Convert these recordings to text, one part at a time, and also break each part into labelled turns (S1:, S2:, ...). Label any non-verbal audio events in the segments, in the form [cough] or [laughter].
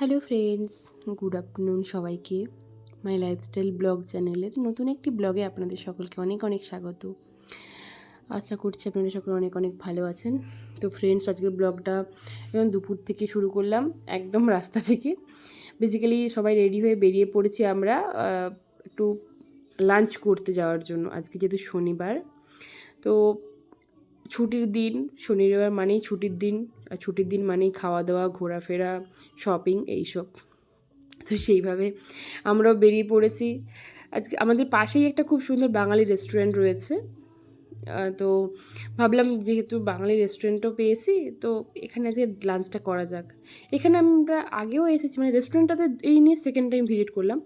S1: Hello friends good afternoon সবাইকে। মাই lifestyle blog চ্যানেলের নতুন একটি ব্লগে আপনাদের সকলকে অনেক অনেক স্বাগত। আশা করছি আপনারা সকলে অনেক অনেক ভালো আছেন। তো ফ্রেন্ডস আজকের ব্লগটা এখন দুপুর থেকে শুরু করলাম, একদম রাস্তা থেকে। বেসিক্যালি সবাই রেডি হয়ে বেরিয়ে পড়েছি আমরা একটু লাঞ্চ করতে যাওয়ার জন্য। আজকে যেহেতু শনিবার, তো ছুটির দিন শনিবার মানেই ছুটির দিন, আর ছুটির দিন মানেই খাওয়া দাওয়া ঘোরাফেরা শপিং এইসব। তো সেইভাবে আমরাও বেরিয়ে পড়েছি। আজকে আমাদের পাশেই একটা খুব সুন্দর বাঙালি রেস্টুরেন্ট রয়েছে। তো ভাবলাম যেহেতু বাঙালি রেস্টুরেন্টও পেয়েছি, তো এখানে আজকে লাঞ্চটা করা যাক। এখানে আমরা আগেও এসেছি মানে রেস্টুরেন্টটাতে এই নিয়ে সেকেন্ড টাইম ভিজিট করলাম।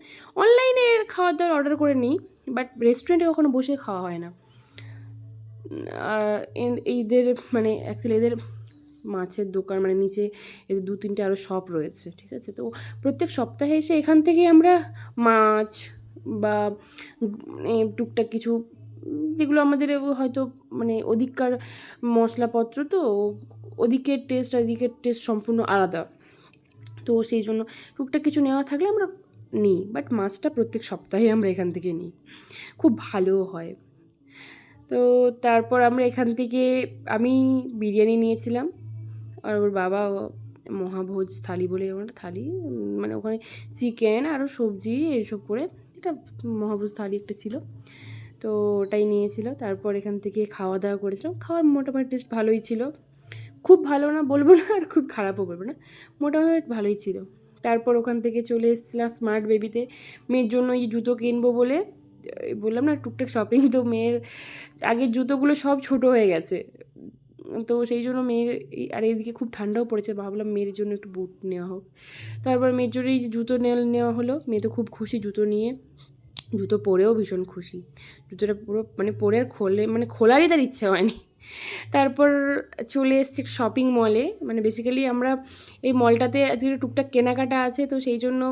S1: অনলাইনে খাওয়ার দাওয়ার অর্ডার করে নিই বাট রেস্টুরেন্টে কখনো বসে খাওয়া হয় না। আর এদের মানে অ্যাকচুয়ালি এদের মাছের দোকান মানে নিচে এদের দু তিনটে আরও শপ রয়েছে, ঠিক আছে? তো প্রত্যেক সপ্তাহে এসে এখান থেকে আমরা মাছ বা মানে টুকটাক কিছু, যেগুলো আমাদের হয়তো মানে ওদিককার মশলাপত্র তো ওদিকের টেস্ট আর এদিকের টেস্ট সম্পূর্ণ আলাদা। তো সেই জন্য টুকটাক কিছু নেওয়া থাকলে আমরা নিই বাট মাছটা প্রত্যেক সপ্তাহে আমরা এখান থেকে নিই। খুব ভালো হয়। তো তারপর আমরা এখান থেকে, আমি বিরিয়ানি নিয়েছিলাম। আর ওর বাবা মহাভোজ থালি বলে এরকম একটা থালি মানে ওখানে চিকেন আরও সবজি এইসব করে, এটা মহাভোজ থালি একটা ছিল। তো ওটাই নিয়েছিল। তারপর এখান থেকে খাওয়া দাওয়া করেছিলাম। খাওয়ার মোটামুটি টেস্ট ভালোই ছিল। খুব ভালো না বলব না, আর খুব খারাপও বলব না, মোটামুটি ভালোই ছিল। তারপর ওখান থেকে চলে এসেছিলাম স্মার্ট বেবিতে মেয়ের জন্য এই জুতো কিনবো বলে বললাম না, টুকটাক শপিং তো মেয়ের আগের জুতোগুলো সব ছোট হয়ে গেছে। তো সেই জন্য মেয়ের আর এইদিকে খুব ঠান্ডাও পড়েছে, ভাবলাম মেয়ের জন্য একটু বুট নেওয়া হোক। তারপর মেয়ের জন্য এই জুতো নেওয়া হলো, মেয়ে তো খুব খুশি জুতো নিয়ে। জুতো পরেও ভীষণ খুশি। জুতোটা পুরো মানে পরে আর খোলে মানে খোলারই তার ইচ্ছা হয়নি। তারপর চলে এসেছি শপিং মলে মানে বেসিক্যালি আমরা এই মলটাতে আজকে টুকটাক কেনাকাটা আছে, তো সেই জন্য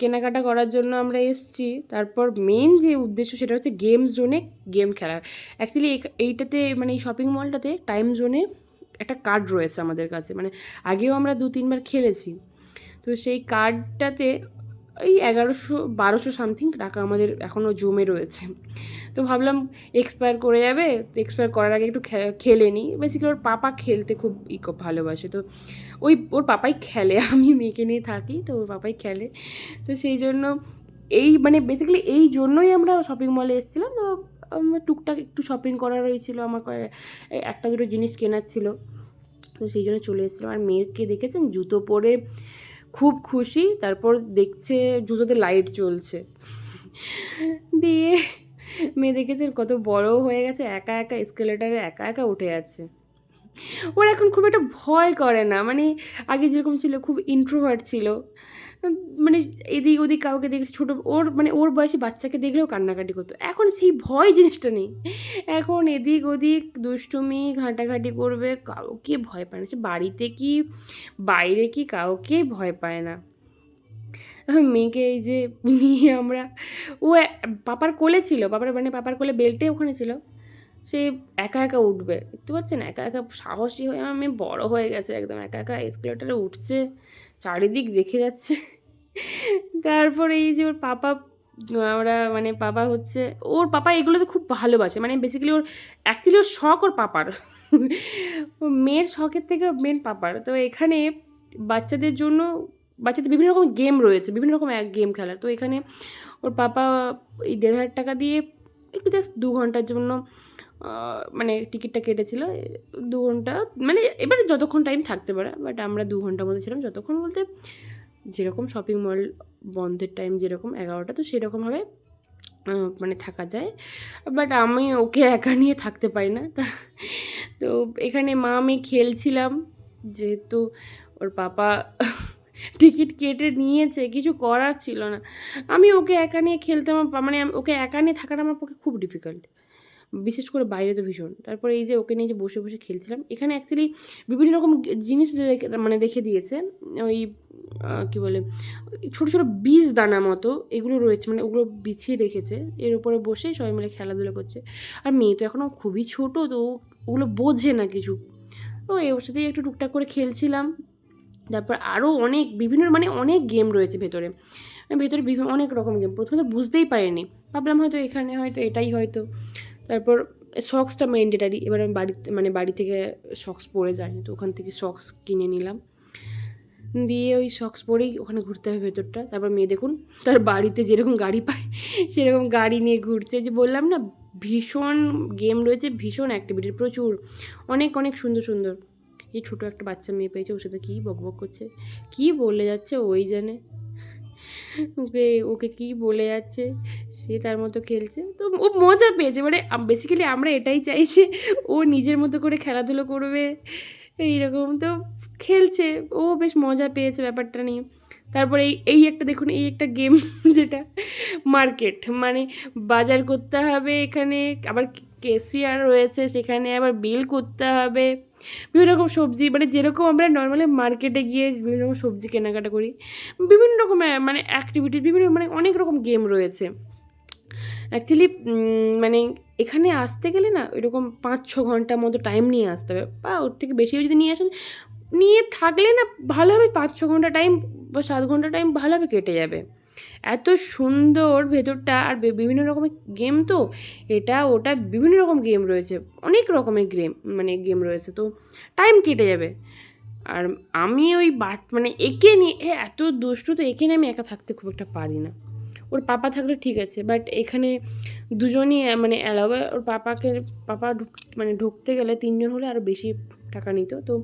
S1: কেনাকাটা করার জন্য আমরা এসছি। তারপর মেন যে উদ্দেশ্য সেটা হচ্ছে গেম জোনে গেম খেলার। অ্যাকচুয়ালি এইটাতে মানে এই শপিং মলটাতে টাইম জোনে একটা কার্ড রয়েছে আমাদের কাছে। মানে আগেও আমরা দু, তিনবার খেলেছি। তো সেই কার্ডটাতে এই এগারোশো, বারোশো সামথিং টাকা আমাদের এখনও জমে রয়েছে। তো ভাবলাম এক্সপায়ার করে যাবে, তো এক্সপায়ার করার আগে একটু খেলে নিই। বেসিক্যালি ওর পাপা খেলতে খুব ই ভালোবাসে। তো ওই ওর পাপাই খেলে, [laughs] আমি মেয়েকে নিয়ে থাকি, তো ওর পাপাই খেলে। তো সেই জন্য এই মানে বেসিক্যালি এই জন্যই আমরা শপিং মলে এসেছিলাম। তো টুকটাক একটু শপিং করার রয়েছিল আমার একটা দুটো জিনিস কেনার ছিল। তো সেই জন্য চলে এসেছিলাম। আর মেয়েকে দেখেছেন? জুতো পরে খুব খুশি, তারপর দেখছে জুতোতে লাইট জ্বলছে। দিয়ে মেয়ে দেখেছেন? কত বড় হয়ে গেছে, একা একা এসকেলেটারে একা একা উঠে যাচ্ছে। ওর এখন খুব একটা ভয় করে না। মানে আগে যেরকম ছিল, খুব ইন্ট্রোভার্ট ছিল। মানে এদিক ওদিক কাউকে দেখলে ছোটো, ওর মানে ওর বয়সী বাচ্চাকে দেখলেও কান্নাকাটি করতো। এখন সেই ভয় জিনিসটা নেই। এখন এদিক ওদিক দুষ্টুমি, ঘাঁটাঘাঁটি করবে, কাউকে ভয় পায় না। সে বাড়িতে কি, বাইরে কি, কাউকে ভয় পায় না। মেয়েকে এই যে নিয়ে আমরা, ও পাপার কোলে ছিল, পাপার মানে পাপার কোলে বেল্টে ওখানে ছিল, সে একা একা উঠবে, দেখতে পাচ্ছেন? একা একা সাহসী হয়ে আমার মেয়ে বড় হয়ে গেছে একদম, একা একা এসকেলেটারে উঠছে, চারিদিক দেখে যাচ্ছে, তারপরে এই যে ওর পাপা, আমরা মানে পাপা হচ্ছে, ওর পাপা এগুলো তো খুব ভালোবাসে মানে বেসিক্যালি ওর অ্যাকচুয়ালি ওর শখ ওর পাপার, মেয়ের শখের থেকে মেন পাপার, তো এখানে বাচ্চাদের জন্য বাচ্চাদের বিভিন্ন রকম গেম রয়েছে, বিভিন্ন রকম এক গেম খেলার। তো এখানে ওর পাপা এই দেড় হাজার টাকা দিয়ে একটু জাস্ট দু ঘণ্টার জন্য মানে টিকিটটা কেটেছিল। দু ঘণ্টা মানে এবারে যতক্ষণ টাইম থাকতে পারে বাট আমরা দু ঘণ্টার মধ্যে ছিলাম। যতক্ষণ বলতে যেরকম শপিং মল বন্ধের টাইম যেরকম এগারোটা, তো সেরকমভাবে মানে থাকা যায়। বাট আমি ওকে একা নিয়ে থাকতে পারি না। তা তো এখানে মা আমি খেলছিলাম, যেহেতু ওর পাপা টিকিট কেটে নিয়েছে, কিছু করার ছিল না। আমি ওকে একা নিয়ে খেলতে আমার মানে ওকে একা নিয়ে থাকাটা আমার পক্ষে খুব ডিফিকাল্ট বিশেষ করে বাইরে তো ভীষণ। তারপরে এই যে ওকে নিয়ে যে বসে বসে খেলছিলাম, এখানে অ্যাকচুয়ালি বিভিন্ন রকম জিনিস মানে দেখে দিয়েছে। ওই কী বলে, ছোটো ছোটো বীজ দানা মতো এগুলো রয়েছে মানে ওগুলো বিছিয়ে রেখেছে। এর উপরে বসে সবাই মিলে খেলাধুলা করছে। আর মেয়ে তো এখনও খুবই ছোটো, তো ওগুলো বোঝে না কিছু। তো ওর সাথেই একটু টুকটাক করে খেলছিলাম। তারপর আরও অনেক বিভিন্ন মানে অনেক গেম রয়েছে ভেতরে। ভেতরে বিভিন্ন অনেক রকম গেম প্রথমে তো বুঝতেই পারিনি। ভাবলাম হয়তো এখানে হয়তো এটাই হয়তো। তারপর সক্সটা ম্যান্ডেটারি এবার আমি বাড়িতে মানে বাড়ি থেকে সক্স পরে যাইনি তো ওখান থেকে সক্স কিনে নিলাম। দিয়ে ওই সক্স পরেই ওখানে ঘুরতে হবে ভেতরটা। তারপর মেয়ে দেখুন, তার বাড়িতে যেরকম গাড়ি পায়, [laughs] সেরকম গাড়ি নিয়ে ঘুরছে। যে বললাম না, ভীষণ গেম রয়েছে, ভীষণ অ্যাক্টিভিটি প্রচুর। অনেক অনেক সুন্দর সুন্দর। এই ছোটো একটা বাচ্চা মেয়ে পেয়েছে, ওর সাথে কী বকবক করছে? কী বলে যাচ্ছে ওই জানে। ওকে ওকে কী বলে যাচ্ছে, সে তার মতো খেলছে। তো ও মজা পেয়েছে মানে বেসিক্যালি আমরা এটাই চাইছি ও নিজের মতো করে খেলাধুলো করবে, এইরকম। তো খেলছে, ও বেশ মজা পেয়েছে ব্যাপারটা নিয়ে। তারপরে এই এই একটা দেখুন, এই একটা গেম [laughs] যেটা মার্কেট মানে বাজার করতে হবে এখানে, আবার কেসিয়ার রয়েছে, সেখানে আবার বিল করতে হবে। বিভিন্ন রকম সবজি মানে যেরকম আমরা নর্মালি মার্কেটে গিয়ে বিভিন্ন রকম সবজি কেনাকাটা করি, বিভিন্ন রকম মানে অ্যাক্টিভিটি বিভিন্ন মানে অনেক রকম গেম রয়েছে। অ্যাকচুয়ালি মানে এখানে আসতে গেলে না এরকম পাঁচ ছ ঘণ্টা মতো টাইম নিয়ে আসতে হবে। বা ওর থেকে বেশিও যদি নিয়ে আসেন, নিয়ে থাকলে না ভালোভাবে পাঁচ ছ ঘণ্টা টাইম বা সাত ঘণ্টা টাইম ভালোভাবে কেটে যাবে। এত সুন্দর ভেতরটা আর বিভিন্ন রকমের গেম তো, এটা, ওটা বিভিন্ন রকম গেম রয়েছে, অনেক রকমের গেম মানে গেম রয়েছে, তো টাইম কেটে যাবে। আর আমি ওই বাচ মানে একে নিয়ে এ এত দুষ্টু তো একে নিয়ে আমি একা থাকতে খুব একটা পারি না। ওর পাপা থাকলে ঠিক আছে বাট এখানে দুজনই মানে অ্যালাউ ওর পাপাকে, পাপা মানে ঢুকতে গেলে তিনজন হলে আরও বেশি টাকা নিত, তো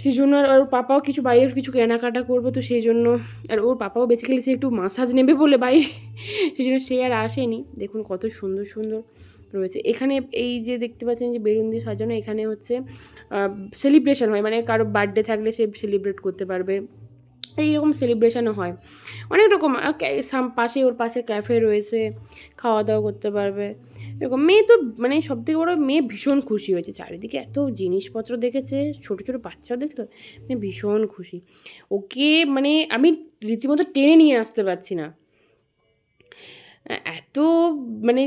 S1: সেই জন্য আর ওর পাপাও কিছু বাইরের কিছু কেনাকাটা করবে, তো সেই জন্য আর ওর পাপাও বেসিক্যালি সে একটু মাসাজ নেবে বলে বাইরে [laughs] সেই জন্য সে আর আসেনি। দেখুন কত সুন্দর সুন্দর রয়েছে। এখানে এই যে দেখতে পাচ্ছেন যে বেলুন দিয়ে সাজানো, এখানে হচ্ছে সেলিব্রেশন হয়। মানে কারও বার্থডে থাকলে সে সেলিব্রেট করতে পারবে। এইরকম সেলিব্রেশনও হয়। অনেক রকম পাশে ওর পাশে ক্যাফে রয়েছে খাওয়া দাওয়া করতে পারবে। এরকম মেয়ে তো মানে সব থেকে বড় মেয়ে ভীষণ খুশি হয়েছে, চারিদিকে এত জিনিসপত্র দেখেছে, ছোট ছোট বাচ্চাও দেখতো মেয়ে ভীষণ খুশি। ওকে মানে আমি রীতিমতো টেনে নিয়ে আসতে পারছি না। এত মানে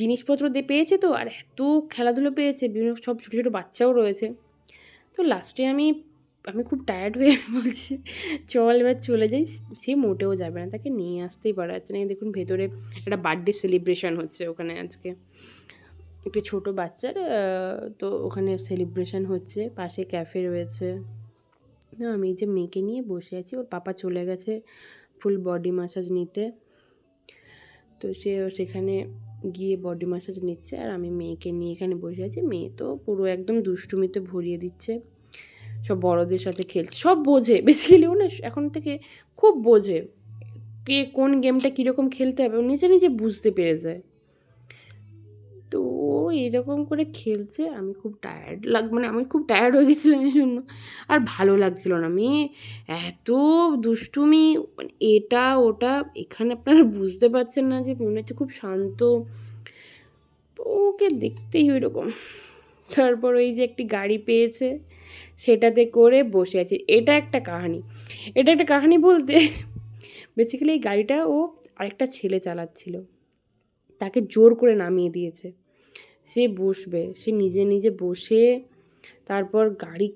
S1: জিনিসপত্র দিয়ে পেয়েছে তো, আর এত খেলাধুলো পেয়েছে, বিভিন্ন সব ছোটো ছোটো বাচ্চাও রয়েছে। তো লাস্টে আমি আমি খুব টায়ার্ড হয়ে [laughs] বলছি, চল এবার চলে যাই। সে মোটেও যাবে না, তাকে নিয়ে আসতেই পারা যাচ্ছে না। দেখুন ভেতরে একটা বার্থডে সেলিব্রেশন হচ্ছে ওখানে আজকে। একটি ছোট বাচ্চার তো ওখানে সেলিব্রেশন হচ্ছে, পাশে ক্যাফে রয়েছে। না, আমি যে মেয়েকে নিয়ে বসে আছি, ওর পাপা চলে গেছে ফুল বডি ম্যাসাজ নিতে। তো সে সেখানে গিয়ে বডি ম্যাসাজ নিচ্ছে আর আমি মেয়েকে নিয়ে এখানে বসে আছি। মেয়ে তো পুরো একদম দুষ্টুমিতে ভরিয়ে দিচ্ছে। সব বড়দের সাথে খেলছে, সব বোঝে। বেসিক্যালি ও না এখন থেকে খুব বোঝে কে কোন গেমটা কীরকম খেলতে হবে নিজে নিজে বুঝতে পেরে যায়। তো ও এরকম করে খেলছে, আমি খুব টায়ার্ড লাগ মানে আমি খুব টায়ার্ড হয়ে গেছিলাম এই জন্য। আর ভালো লাগছিল না। মেয়ে এত দুষ্টুমি মানে এটা, ওটা, এখানে আপনারা বুঝতে পারছেন না যে মনে হচ্ছে খুব শান্ত। ওকে দেখতেই ওই রকম তারপর ওই যে একটি গাড়ি পেয়েছে সেটাতে করে বসে আছে। এটা একটা কাহানি। এটা একটা কাহানি বলতে [laughs] বেসিক্যালি এই গাড়িটা ও আরেকটা ছেলে চালাচ্ছিল। তাকে জোর করে নামিয়ে দিয়েছে। সে বসবে, সে নিজে নিজে বসে তারপর গাড়ি,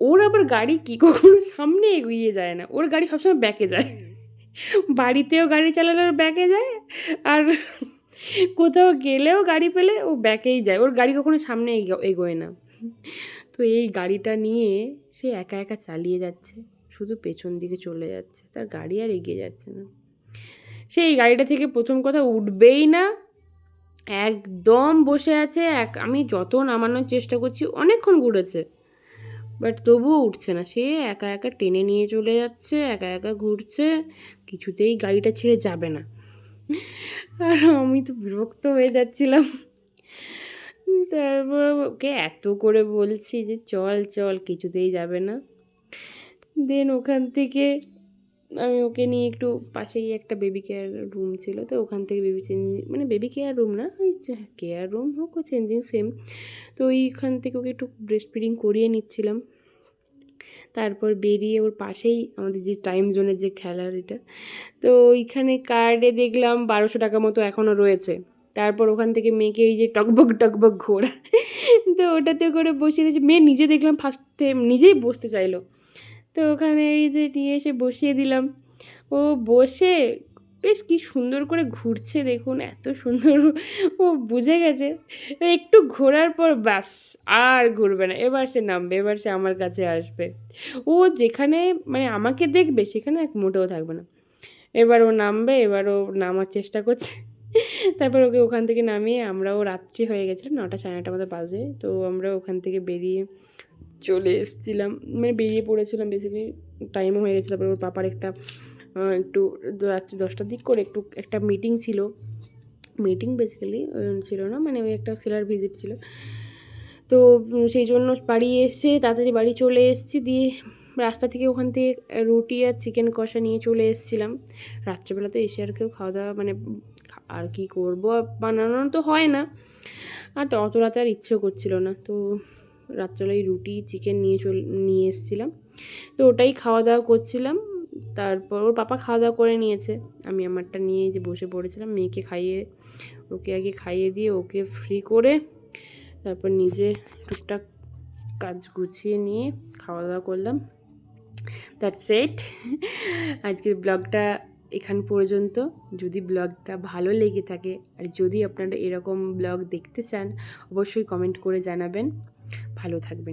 S1: ওর আবার গাড়ি কি কখনো সামনে এগিয়ে যায় না। ওর গাড়ি সবসময় ব্যাকে যায়। [laughs] বাড়িতেও গাড়ি চালালে ওর ব্যাকে যায় আর [laughs] কোথাও গেলেও গাড়ি পেলে ও ব্যাকেই যায়। ওর গাড়ি কখনো সামনে এগো- এগোয় না। তো এই গাড়িটা নিয়ে সে একা একা চালিয়ে যাচ্ছে, শুধু পেছন দিকে চলে যাচ্ছে, তার গাড়ি আর এগিয়ে যাচ্ছে না। সে এই গাড়িটা থেকে প্রথম কথা উঠবেই না, একদম বসে আছে, এক, আমি যত নামানোর চেষ্টা করছি অনেকক্ষণ ঘুরেছে, বাট তবুও উঠছে না। সে একা একা টেনে নিয়ে চলে যাচ্ছে, একা একা ঘুরছে, কিছুতেই গাড়িটা ছেড়ে যাবে না। আর আমি তো বিরক্ত হয়ে যাচ্ছিলাম। তারপর ওকে এত করে বলছি যে, চল চল, কিছুতেই যাবে না। দেন ওখান থেকে আমি ওকে নিয়ে একটু পাশেই একটা বেবি কেয়ার রুম ছিল। তো ওখান থেকে বেবি চেঞ্জিং মানে বেবি কেয়ার রুম না, ওই কেয়ার রুম হোক চেঞ্জিং সেম তো ওইখান থেকে ওকে একটু ব্রেস্ট ফিডিং করিয়ে নিচ্ছিলাম। তারপর বেরিয়ে ওর পাশেই আমাদের যে টাইম জোনের যে খেলার এটা, তো ওইখানে কার্ডে দেখলাম বারোশো টাকা মতো এখনও রয়েছে। তারপর ওখান থেকে মেয়েকে এই যে টকবক টকবক ঘোরা তো ওটাতে করে বসিয়ে দিয়েছি। মেয়ে নিজে দেখলাম ফার্স্টে নিজেই বসতে চাইলো। তো ওখানে এই যে নিয়ে এসে বসিয়ে দিলাম। ও বসে বেশ কি সুন্দর করে ঘুরছে দেখুন, এত সুন্দর। ও বুঝে গেছে। একটু ঘোরার পর ব্যাস, আর ঘুরবে না। এবার সে নামবে, এবার সে আমার কাছে আসবে। ও যেখানে মানে আমাকে দেখবে, সেখানে এক মোটেও থাকবে না। এবার ও নামবে, এবার ও নামার চেষ্টা করছে। তারপর ওকে ওখান থেকে নামিয়ে আমরাও রাত্রি হয়ে গেছিল, নটা সাড়ে নটার মতো বাজে। তো আমরা ওখান থেকে বেরিয়ে চলে এসেছিলাম মানে বেরিয়ে পড়েছিলাম বেসিক্যালি টাইমও হয়ে গেছিল। তারপর ওর পাপার একটা একটু রাত্রি দশটার দিক করে একটু, একটা মিটিং ছিল। মিটিং বেসিক্যালি ছিল না মানে ওই একটা সেলার ভিজিট ছিল। তো সেই জন্য বাড়ি এসে তাড়াতাড়ি বাড়ি চলে এসেছি, দিয়ে রাস্তা থেকে ওখান থেকে রুটি আর চিকেন কষা নিয়ে চলে এসেছিলাম। রাত্রেবেলা তো এসে আর কেউ খাওয়া দাওয়া মানে আর কি করব? বানানো তো হয় না। আর তো অত রাতে আর ইচ্ছেও করছিল না। তো রাত্রেবেলায় রুটি চিকেন নিয়ে চল, নিয়ে এসেছিলাম। তো ওটাই খাওয়া দাওয়া করছিলাম। তারপর ওর পাপা খাওয়া দাওয়া করে নিয়েছে। আমি আমারটা নিয়ে যে বসে পড়েছিলাম, মেয়েকে খাইয়ে, ওকে আগে খাইয়ে দিয়ে ওকে ফ্রি করে তারপর নিজে টুকটাক কাজ গুছিয়ে নিয়ে খাওয়া দাওয়া করলাম। দ্যাটস ইট আজকের ব্লগটা এখান পর্যন্ত যদি ব্লগটা ভালো লেগে থাকে আর যদি আপনারা এরকম ব্লগ দেখতে চান, অবশ্যই কমেন্ট করে জানাবেন। ভালো থাকবেন।